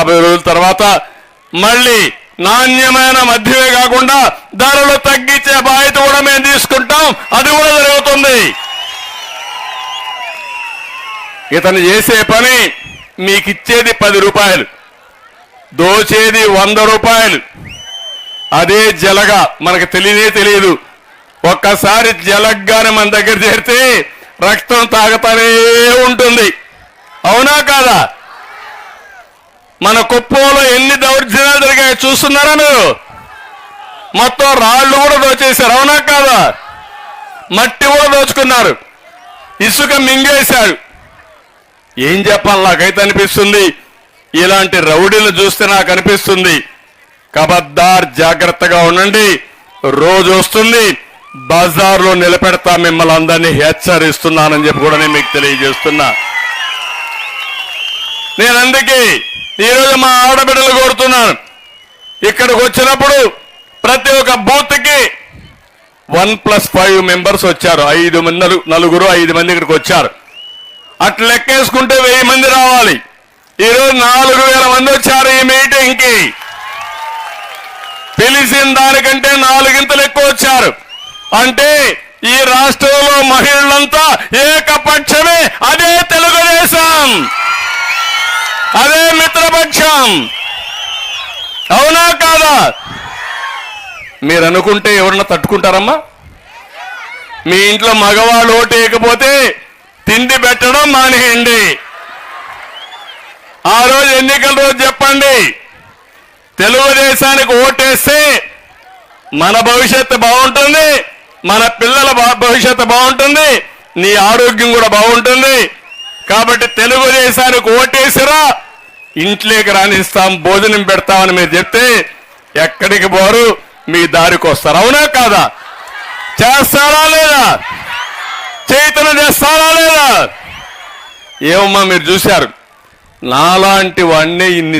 యాభై రోజుల తర్వాత మళ్ళీ నాణ్యమైన మధ్యమే కాకుండా ధరలు తగ్గించే బాధ్యత కూడా మేము తీసుకుంటాం. అది కూడా జరుగుతుంది. ఇతను చేసే పని మీకు ఇచ్చేది పది రూపాయలు దోచేది వంద రూపాయలు. అదే జలగా మనకు తెలియనే తెలియదు. ఒక్కసారి జలగ్గానే మన దగ్గర చేరితే రక్తం తాగుతానే ఉంటుంది. అవునా కాదా? మన కుప్పంలో ఎన్ని దౌర్జన్యాలు జరిగాయో చూస్తున్నారా మీరు? మొత్తం రాళ్ళు కూడా దోచేశారు అవునా కాదా? మట్టి కూడా దోచుకున్నారు. ఇసుక మింగేశాడు. ఏం చెప్పాలి నాకైతే అనిపిస్తుంది. ఇలాంటి రౌడీలు చూస్తే నాకు అనిపిస్తుంది. కబద్దార్ జాగ్రత్తగా ఉండండి. రోజు వస్తుంది. బజార్లో నిలబెడతా మిమ్మల్ని అందరినీ హెచ్చరిస్తున్నానని చెప్పి కూడా నేను మీకు తెలియజేస్తున్నా. నేను అందుకే ఈరోజు మా ఆడబిడ్డలు కోరుతున్నాను. ఇక్కడికి వచ్చినప్పుడు ప్రతి ఒక్క బూత్కి వన్ ప్లస్ ఫైవ్ మెంబర్స్ వచ్చారు. ఐదు మంది నలుగురు ఐదు మంది ఇక్కడికి వచ్చారు. అట్లా లెక్కేసుకుంటే వెయ్యి మంది రావాలి. ఈరోజు నాలుగు వేల మంది వచ్చారు ఈ మీటింగ్కి. పిలిచిన దానికంటే నాలుగింతలు ఎక్కువ వచ్చారు. అంటే ఈ రాష్ట్రంలో మహిళలంతా ఏ అదే తెలుగుదేశం అదే మిత్రపక్షం. అవునా కాదా? మీరు అనుకుంటే ఎవరన్నా తట్టుకుంటారమ్మా? మీ ఇంట్లో మగవాళ్ళు ఓటేయకపోతే తిండి పెట్టడం మానేయండి. ఆ రోజు ఎన్నికల రోజు చెప్పండి. తెలుగుదేశానికి ఓటేస్తే మన భవిష్యత్తు బాగుంటుంది మన పిల్లల భవిష్యత్తు బాగుంటుంది నీ ఆరోగ్యం కూడా బాగుంటుంది. కాబట్టి తెలుగుదేశానికి ఓటేసిరా ఇంట్లోకి రాణిస్తాం భోజనం పెడతామని మీరు చెప్తే ఎక్కడికి పోరు? మీ దారికి వస్తారు. అవునా కాదా? చేస్తారా లేదా? చైతన్యం చేస్తారా లేదా? ఏమమ్మా మీరు చూశారు? నాలాంటి వాడిని ఇన్ని